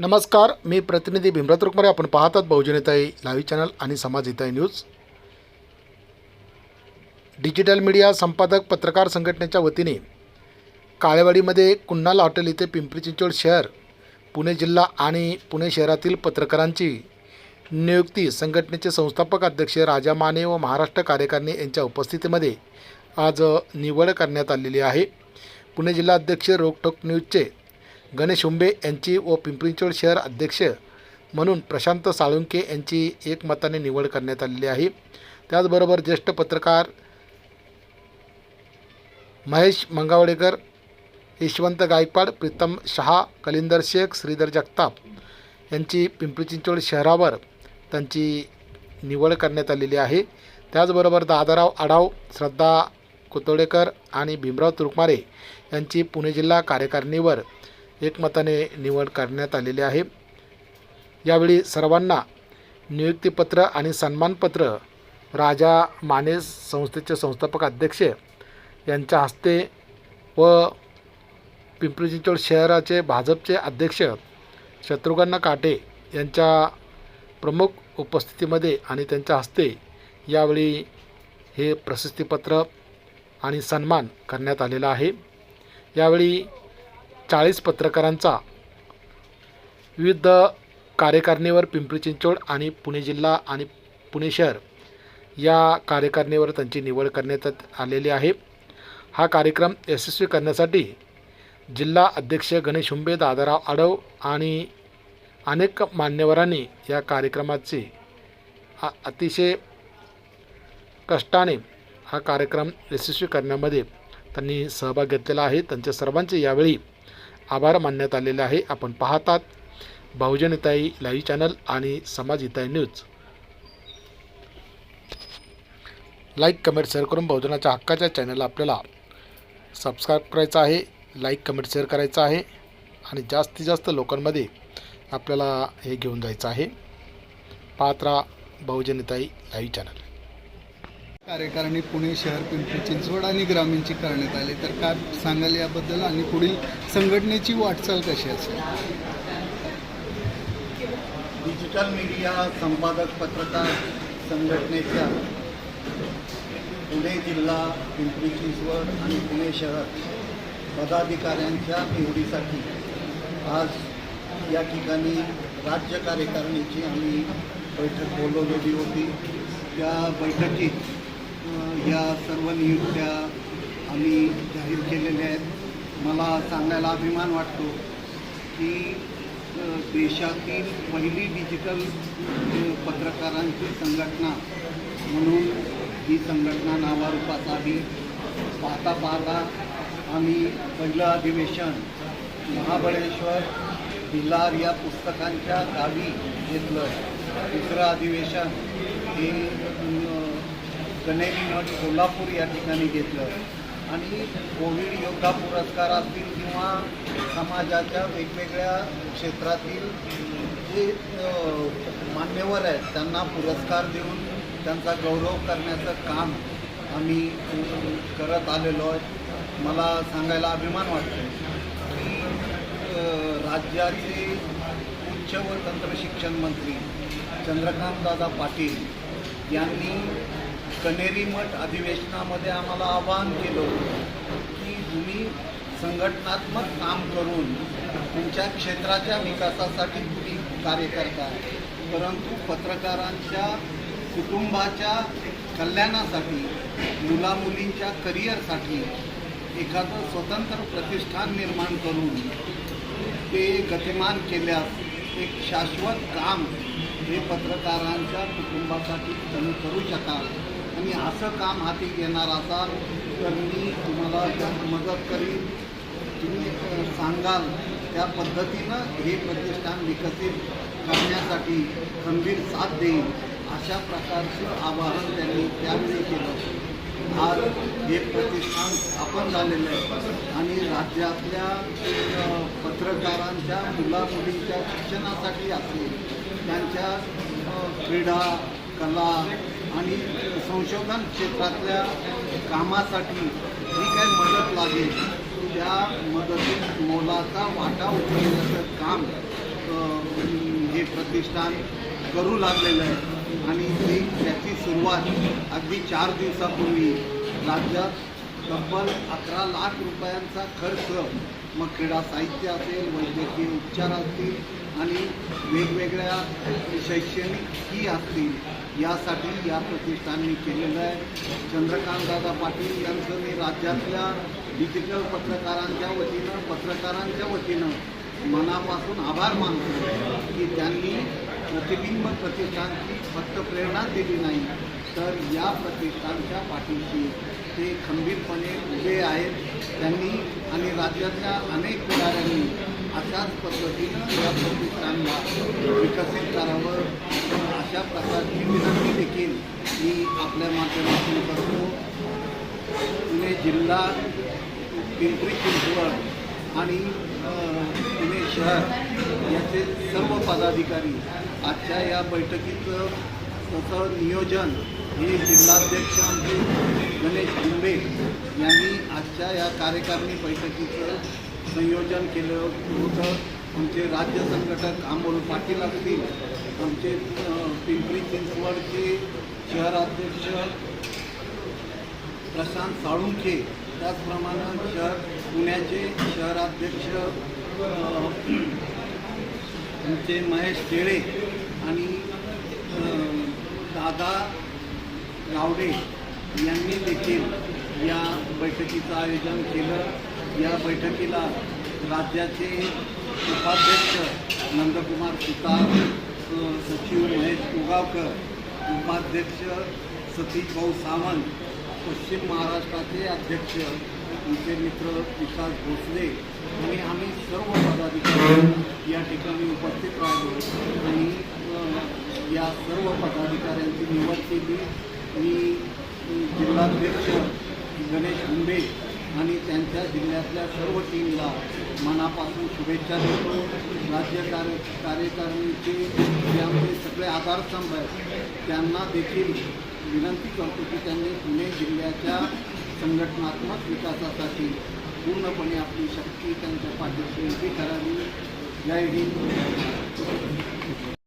नमस्कार मी प्रतिनिधी भीमराव तुकमारे आपण पाहतात बहुजनताई लाईव्ह चॅनल आणि समाज हिताई न्यूज. डिजिटल मीडिया संपादक पत्रकार संघटनेच्या वतीने काळेवाडीमध्ये कुन्नाल हॉटेल इथे पिंपरी चिंचवड शहर पुणे जिल्हा आणि पुणे शहरातील पत्रकारांची नियुक्ती संघटनेचे संस्थापक अध्यक्ष राजा माने व महाराष्ट्र कार्यकारिणी यांच्या उपस्थितीमध्ये आज निवड करण्यात आलेली आहे. पुणे जिल्हा अध्यक्ष रोकटोक न्यूजचे गणेश हुंबे यांची व पिंपरी चिंचवड शहर अध्यक्ष म्हणून प्रशांत साळुंके यांची एकमताने निवड करण्यात आलेली आहे. त्याचबरोबर ज्येष्ठ पत्रकार महेश मंगावडेकर यशवंत गायकवाड प्रीतम शहा कलिंदर शेख श्रीधर जगताप यांची पिंपरी चिंचवड शहरावर त्यांची निवड करण्यात आलेली आहे. त्याचबरोबर दादाराव आढाव श्रद्धा कुतोडेकर आणि भीमराव तुरकमारे यांची पुणे जिल्हा कार्यकारिणीवर एकमताने निवड करण्यात आलेली आहे. यावेळी सर्वांना नियुक्तीपत्र आणि सन्मानपत्र राजा माने संस्थेचे संस्थापक अध्यक्ष यांच्या हस्ते व पिंपरी चिंचवड शहराचे भाजपचे अध्यक्ष शत्रुघ्न काटे यांच्या प्रमुख उपस्थितीमध्ये आणि त्यांच्या हस्ते यावेळी हे प्रशस्तीपत्र आणि सन्मान करण्यात आलेला आहे. यावेळी चाळीस पत्रकारांचा विविध कार्यकारिणीवर पिंपरी चिंचवड आणि पुणे जिल्हा आणि पुणे शहर या कार्यकारिणीवर त्यांची निवड करण्यात आलेली आहे. हा कार्यक्रम यशस्वी करण्यासाठी जिल्हा अध्यक्ष गणेश हुंबे दादाराव आडव आणि अनेक मान्यवरांनी या कार्यक्रमाचे अतिशय कष्टाने हा कार्यक्रम यशस्वी करण्यामध्ये त्यांनी सहभाग घेतलेला आहे. त्यांच्या सर्वांचे यावेळी आभार मानण्यात आलेले आहे. आपण पाहतात बहुजनताई लाईव्ह चॅनल आणि समाजहिताई न्यूज. लाईक कमेंट शेअर करून बहुजनाच्या हक्काच्या चॅनलला आपल्याला सबस्क्राईब करायचं आहे. लाईक कमेंट शेअर करायचं आहे. आणि जास्तीत जास्त लोकांमध्ये आपल्याला हे घेऊन जायचं आहे. पात्रा बहुजनताई लाईव्ह चॅनल. कार्यकारिणी पुणे शहर पिंपरी चिंचवड आणि ग्रामीणची करण्यात आली. तर काय सांगाल याबद्दल? आणि पुढील संघटनेची वाटचाल कशी असेल? डिजिटल मीडिया संपादक पत्रकार संघटनेच्या पुणे जिल्हा पिंपरी चिंचवड आणि पुणे शहर पदाधिकाऱ्यांच्या निवडीसाठी आज या ठिकाणी राज्य कार्यकारिणीची आम्ही बैठक बोलवलेली होती. त्या बैठकीत या सर्व नियुक्त्या आम्ही जाहीर केलेल्या आहेत. मला सांगायला अभिमान वाटतो की देशातील पहिली डिजिटल पत्रकारांची संघटना म्हणून ही संघटना नावारूपास आली पाहता पाहता आम्ही पहिलं अधिवेशन महाबळेश्वर भिलार या पुस्तकांच्या गावी घेतलं. दुसरं अधिवेशन हे अ, कनेरी मठ कोल्हापूर या ठिकाणी घेतलं. आणि कोविड योद्धा पुरस्कार असतील किंवा समाजाच्या वेगवेगळ्या क्षेत्रातील जे मान्यवर आहेत त्यांना पुरस्कार देऊन त्यांचा गौरव करण्याचं काम आम्ही करत आलेलो आहे मला सांगायला अभिमान वाटतो की राज्याचे उच्च व तंत्रशिक्षण मंत्री चंद्रकांतदादा पाटील यांनी कनेरी मठ अधिवेशनामध्ये आम्हाला आवाहन केलं की तुम्ही संघटनात्मक काम करून तुमच्या क्षेत्राच्या विकासासाठी तुम्ही कार्य करता. परंतु पत्रकारांच्या कुटुंबाच्या कल्याणासाठी मुलामुलींच्या करिअरसाठी एखादं स्वतंत्र प्रतिष्ठान निर्माण करून ते गतिमान केल्यास एक शाश्वत काम हे पत्रकारांच्या कुटुंबासाठी तुम्ही करू शकाल. आणि असं काम हाती घेणार असाल तर मी तुम्हाला त्यात मदत करीन. तुम्ही सांगाल त्या पद्धतीनं हे प्रतिष्ठान विकसित करण्यासाठी खंबीर साथ देईल अशा प्रकारचं आवाहन त्यांनी त्यावेळी केलं. आज हे प्रतिष्ठान स्थापन झालेलं आहे आणि राज्यातल्या पत्रकारांच्या मुलामुलींच्या शिक्षणासाठी असेल त्यांच्या क्रीडा कला आणि संशोधन क्षेत्रातल्या कामासाठी जी काही मदत लागेल त्या मदतीत मोलाचा वाटा उचलण्याचं काम हे प्रतिष्ठान करू लागलेलं आहे. आणि ते त्याची सुरुवात अगदी चार दिवसापूर्वी राज्यात तब्बल अकरा लाख रुपयांचा खर्च मग क्रीडा साहित्य असेल वैद्यकीय उपचार असतील आणि वेगवेगळ्या शैक्षणिक ही असतील यासाठी या प्रतिष्ठानने केलेलं आहे. चंद्रकांतदादा पाटील यांचं मी राज्यातल्या डिजिटल पत्रकारांच्या वतीनं पत्रकारांच्या वतीनं मनापासून आभार मानतो की त्यांनी प्रतिबिंब प्रतिष्ठानची फक्त प्रेरणा दिली नाही. तर या प्रतिष्ठानच्या पाठीशी ते खंबीरपणे उभे आहेत. त्यांनी आणि राज्यातल्या अनेक पुढाऱ्यांनी अशाच पद्धतीनं या प्रतिष्ठानला विकसित करावं. अशा प्रकारची विनंती देखील मी आपल्या माध्यमातून करतो. पुणे जिल्हा पिंपरी चिंचवड आणि पुणे शहर याचे सर्व पदाधिकारी आजच्या या बैठकीचं तसं नियोजन हे जिल्हाध्यक्ष आमचे गणेश कुंबे यांनी आजच्या या कार्यकारिणी बैठकीचं संयोजन केलं होतं. आमचे राज्य संघटक अमोल पाटील असतील आमचे पिंपरी चिंचवडचे शहराध्यक्ष प्रशांत साळुंखे त्याचप्रमाणे शहर पुण्याचे शहराध्यक्ष आमचे महेश केळे आणि दादा गावडे यांनी देखील या बैठकीचं आयोजन केलं. या बैठकीला राज्याचे उपाध्यक्ष नंदकुमार सुतार सचिव महेश उगावकर उपाध्यक्ष सतीश भाऊ सावंत पश्चिम महाराष्ट्राचे अध्यक्ष आमचे मित्र विकास भोसले आणि आम्ही सर्व पदाधिकारी या ठिकाणी उपस्थित राहिलो आणि या सर्व पदाधिकाऱ्यांची निवड केली. मी जिल्हाध्यक्ष गणेश मुंडे आणि त्यांच्या जिल्ह्यातल्या सर्व टीमला मनापासून शुभेच्छा देतो. राज्य कार्य कार्यकारिणीचे जे आमचे सगळे आधारस्तंभ आहेत त्यांना देखील विनंती करतो की त्यांनी पुणे जिल्ह्याच्या संघटनात्मक विकासासाठी पूर्णपणे आपली शक्ती त्यांच्या पाठीशी उभी करावी. जय हिंद.